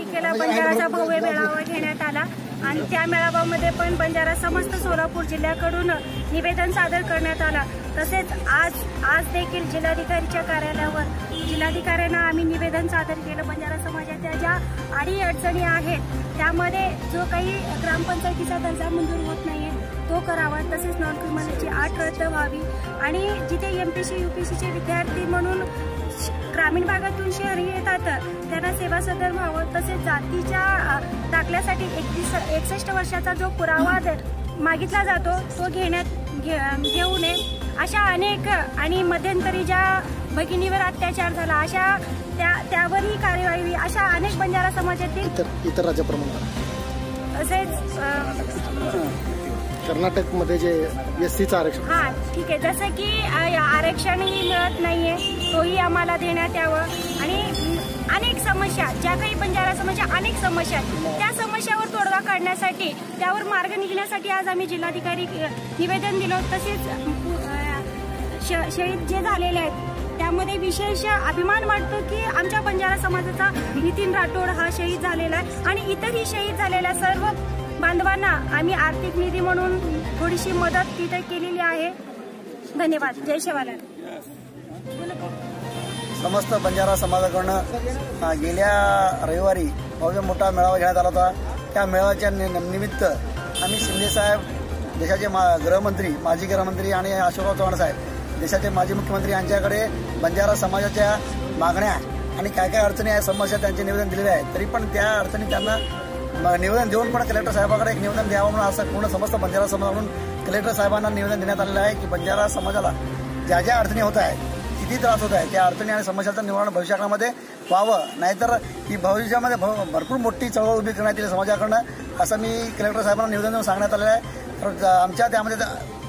तारखेला बंजाराचा भव्य मेळावा घेण्यात आला. आणि त्या मेळाव्यामध्ये पण बंजारा समस्त सोलापूर जिल्ह्याकडून निवेदन सादर करण्यात आलं. तसेच आज आज देखील जिल्हाधिकारीच्या कार्यालयावर जिल्हाधिकाऱ्यांना आम्ही निवेदन सादर केलं. बंजारा समाजाच्या ज्या अडी अडचणी आहेत त्यामध्ये जो काही ग्रामपंचायतीचा दर्जा मंजूर होत नाही तो करावा. तसेच नॉन क्रिमिनलची आठ रद्द व्हावी. आणि जिथे M P C U P सीचे विद्यार्थी म्हणून श- ग्रामीण भागातून शहरी येतात त्यांना सेवा सदर व्हावं. तसेच जातीच्या अ, दाखल्यासाठी एकतीस एकसष्ट वर्षाचा जो पुरावा मागितला जातो तो घेण्यात घे- घेऊ नये. अशा अनेक आणि मध्यंतरी ज्या भगिनीवर अत्याचार झाला अशा त्या त्यावरही कार्यवाही व्हावी. अशा अनेक बंजारा समाजातील इतर इतर राज्याप्रमाणे तसेच अ, कर्नाटकमध्ये जे एस सीचं आरक्षण. हा ठीक आहे. जसं की आरक्षणही मिळत नाहीये तोही आम्हाला देण्यात यावं. अनेक समस्या ज्या काही बंजारा समस्या अनेक समस्या आहेत. त्या समस्यावर तोडगा काढण्यासाठी त्यावर मार्ग निघण्यासाठी आज आम्ही जिल्हाधिकारी निवेदन दिलं. तसेच श- शहीद जे झालेले आहेत त्यामध्ये विशेष अभिमान वाटतो की आमच्या बंजारा समाजाचा नितीन राठोड हा शहीद झालेला आहे. आणि इतरही शहीद झालेल्या सर्व बांधवांना आम्ही आर्थिक निधी म्हणून थोडीशी मदत तिथे केलेली आहे. धन्यवाद. जय शिवाला समस्त बंजारा समाजाकडनं गेल्या रविवारी भव्य मोठा मेळावा घेण्यात आला होता. त्या मेळाव्याच्या नि- निमित्त आम्ही शिंदेसाहेब देशाचे मा गृहमंत्री माजी गृहमंत्री आणि अशोकराव चव्हाण साहेब देशाचे माजी मुख्यमंत्री यांच्याकडे बंजारा समाजाच्या मागण्या आणि काय काय अडचणी आहे समस्या त्यांचे निवेदन दिलेले आहे तरी पण त्या अडचणी त्यांना निवेदन देऊन पण कलेक्टर साहेबाकडे एक निवेदन द्यावं म्हणून असं पूर्ण समस्त बंजारा समाजाकडून कलेक्टर साहेबांना निवेदन देण्यात आलेलं आहे की बंजारा समाजाला ज्या ज्या अडचणी होत आहेत किती त्रास होत आहे? त्या अडचणी आणि समस्याचं निवारण भविष्याकाळामध्ये व्हावं. नाहीतर ही भविष्यामध्ये भरपूर मोठी चळवळ उभी करण्यात येईल समाजाकडनं असं मी कलेक्टर साहेबांना निवेदन देऊन सांगण्यात आलेलं आहे. तर आमच्या त्यामध्ये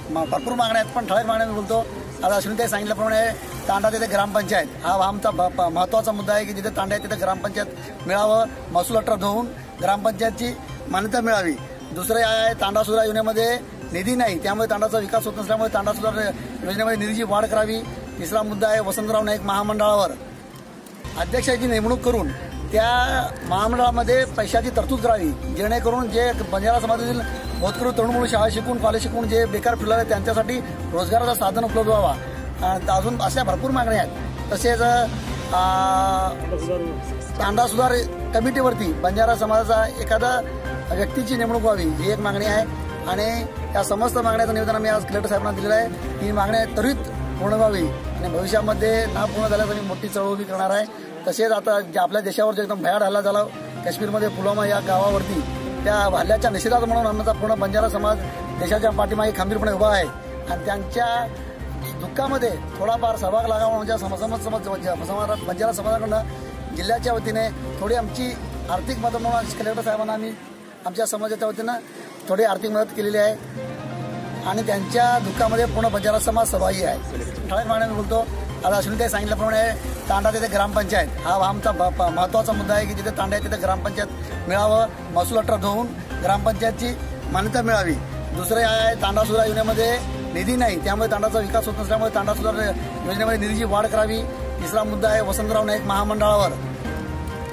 म- भरपूर मागण्या आहेत पण ठळक मागण्या मी बोलतो. आता अश्विनीताई सांगितल्याप्रमाणे तांडा तिथे ग्रामपंचायत हा आमचा भ- प- महत्त्वाचा मुद्दा आहे की जिथे तांडा आहे तिथे ग्रामपंचायत मिळावं. महसूल अठरा धुवून ग्रामपंचायतची मान्यता मिळावी. दुसरं आहे तांडा सुधार योजनेमध्ये निधी नाही त्यामुळे तांडाचा विकास होत नसल्यामुळे तांडा सुधार योजनेमध्ये निधीची वाढ करावी. तिसरा मुद्दा आहे वसंतराव नाईक महामंडळावर. अध्यक्षाची नेमणूक करून त्या महामंडळामध्ये पैशाची तरतूद करावी जेणेकरून जे बंजारा समाजातील भोतकरू तरुण शाळा शिकून कॉलेज शिकून जे बेकार फिरले त्यांच्यासाठी रोजगाराचं साधन उपलब्ध व्हावा. अजून अशा भरपूर मागण्या आहेत. तसेच कांदा सुधार कमिटीवरती बंजारा समाजाचा एखादा व्यक्तीची नेमणूक व्हावी ही एक मागणी आहे. आणि या समस्त मागण्याचं निवेदन आम्ही आज कलेक्टर साहेबांना दिलेलं आहे. ही मागण्या त्वरित पूर्ण व्हावी. आणि भविष्यामध्ये ना पूर्ण झाल्यास आम्ही मोठी चळवळ उभी करणार आहे. तसेच आता जे आपल्या देशावर जो एकदम भयाड हल्ला झाला काश्मीरमध्ये पुलवामा या गावावरती त्या हल्ल्याच्या निषेधात म्हणून आमचा पूर्ण बंजारा समाज देशाच्या पाठीमागे खंबीरपणे उभा आहे. आणि त्यांच्या दुःखामध्ये थोडाफार सहभाग लागावा म्हणजे समज समज समज बंजारा समाजाकडनं जिल्ह्याच्या वतीने थोडी आमची आर्थिक मदत म्हणून कलेक्टर साहेबांना आम्ही आमच्या समाजाच्या वतीनं थोडी आर्थिक मदत केलेली आहे. आणि त्यांच्या दुःखामध्ये पूर्ण बजारा समाज सहभागी आहे. ठळक मागण्या मी बोलतो आता अश्विनीताई सांगितल्याप्रमाणे तांडा तिथे ग्रामपंचायत. हा आमचा महत्त्वाचा मुद्दा आहे की जिथे तांडा आहे तिथे ग्रामपंचायत मिळावं महसूल अठरा धुवून ग्रामपंचायतची मान्यता मिळावी. दुसरं आहे तांडा सुधार योजनेमध्ये निधी नाही त्यामुळे तांडाचा विकास होत नसल्यामुळे तांडा सुधार योजनेमध्ये निधीची वाढ करावी. तिसरा मुद्दा आहे वसंतराव नाईक महामंडळावर.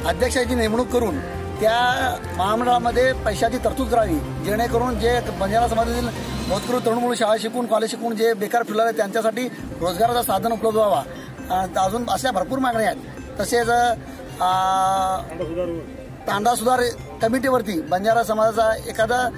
अध्यक्षाची नेमणूक करून त्या महामंडळामध्ये पैशाची तरतूद करावी जेणेकरून जे बंजारा समाजातील होतकरू तरुण मुलं शाळा शिकून कॉलेज शिकून जे बेकार फिरले त्यांच्यासाठी रोजगाराचं साधन उपलब्ध व्हावा. अजून अशा भरपूर मागण्या आहेत. तसेच तांडा सुधार कमिटीवरती बंजारा समाजाचा एखादा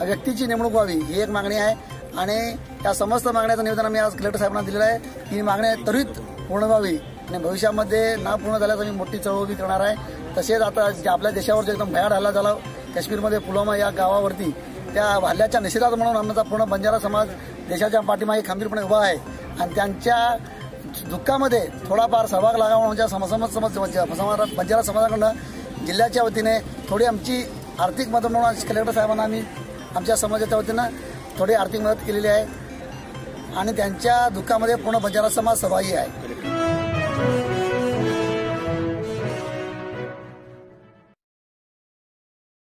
व्यक्तीची नेमणूक व्हावी ही एक मागणी आहे. आणि या समस्त मागण्याचं निवेदन आम्ही आज कलेक्टर साहेबांना दिलेलं आहे. ही मागण्या त्वरित पूर्ण व्हावी आणि भविष्यामध्ये ना पूर्ण झाल्यास आम्ही मोठी चळवळी करणार आहे. तसेच आता जे आपल्या देशावर जो एकदम भयाड हल्ला झाला काश्मीरमध्ये पुलवामा या गावावरती त्या हल्ल्याच्या निषेधात म्हणून आमचा पूर्ण बंजारा समाज देशाच्या पाठीमागे खंबीरपणे उभा आहे. आणि त्यांच्या दुःखामध्ये थोडाफार सहभाग लागावा म्हणजे समज समज समज बंजारा समाजाकडनं जिल्ह्याच्या वतीने थोडी आमची आर्थिक मदत म्हणून कलेक्टर साहेबांना आम्ही आमच्या समाजाच्या वतीनं थोडी आर्थिक मदत केलेली आहे. आणि त्यांच्या दुःखामध्ये पूर्ण बंजारा समाज सहभागी आहे.